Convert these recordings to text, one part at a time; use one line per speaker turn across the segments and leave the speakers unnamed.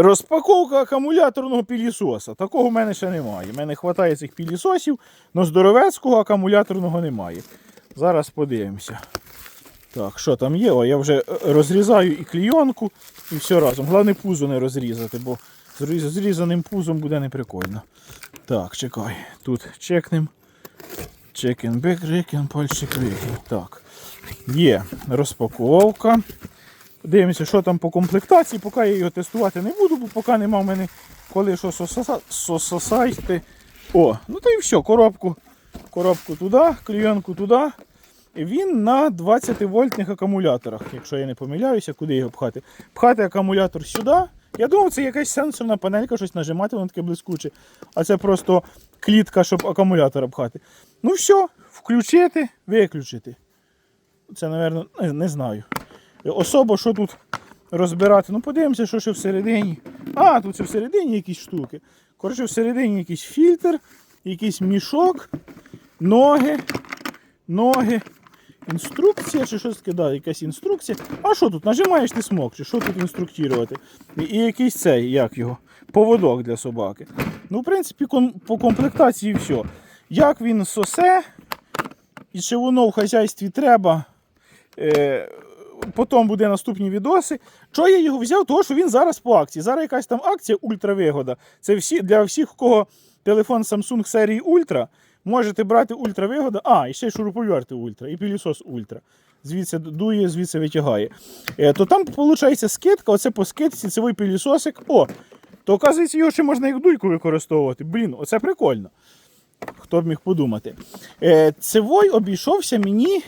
Розпаковка акумуляторного пілісоса. Такого в мене ще немає. У мене вистачає цих пілісосів, але здоровецького акумуляторного немає. Зараз подивимося. Так, що там є? О, я вже е, розрізаю і клійонку, і все разом. Головне пузо не розрізати, бо з різ- зрізаним пузом буде неприкольно. Так, чекай. Тут чекнем. Чекен бек, рекен, пальчик викин. Так. Є розпаковка. Дивимося, що там по комплектації, поки я його тестувати не буду, бо поки нема в мене коли що сососа- сососайти. О, ну то і все, коробку, коробку туди, клійонку туди. Він на 20 вольтних акумуляторах, якщо я не помиляюся, куди його пхати. Пхати акумулятор сюди. Я думав, це якась сенсорна панелька, щось нажимати, воно таке блискуче. А це просто клітка, щоб акумулятор пхати. Ну все, включити, виключити. Це, мабуть, не знаю. Особо, що тут розбирати. Ну, подивимося, що ще всередині. А, тут ще всередині якісь штуки. Коротше, всередині якийсь фільтр, якийсь мішок, ноги, ноги, інструкція, чи щось таке, да, якась інструкція. А що тут? Нажимаєш ти смок, чи що тут інструктувати? І, і якийсь цей, як його, поводок для собаки. Ну, в принципі, кон- по комплектації все. Як він сосе, і чи воно в хазяйстві треба. Е, потім буде наступні відоси. Чого я його взяв? Того, що він зараз по акції. Зараз якась там акція ультравигода. Це всі, для всіх, у кого телефон Samsung серії Ультра, можете брати ультравигода. А, і ще й шуруповерти Ультра, і пілісос Ультра. Звідси дує, звідси витягає. Е, то там, виходить, скидка, оце по скидці, цей пілісосик. О, то оказується, його ще можна як дуйку використовувати. Блін, оце прикольно. Хто б міг подумати. Е, цивой обійшовся мені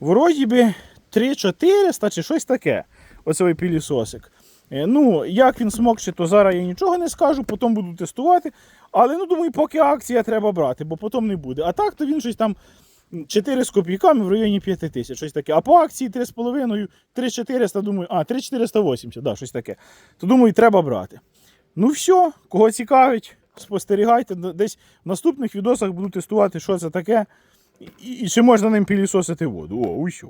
вроді би 3400 чи щось таке. Оцей пілісосик. Е, Ну, як він смокче, то зараз я нічого не скажу, потім буду тестувати. Але ну думаю, поки акція треба брати, бо потім не буде. А так, то він щось там 4 з копійками в районі 5 тисяч, щось таке. А по акції 3,5, 3400, думаю, а, 3480, да, щось таке. То думаю, треба брати. Ну все, кого цікавить, спостерігайте. Десь в наступних відосах буду тестувати, що це таке. І, і чи можна ним пілісосити воду. О, уй що.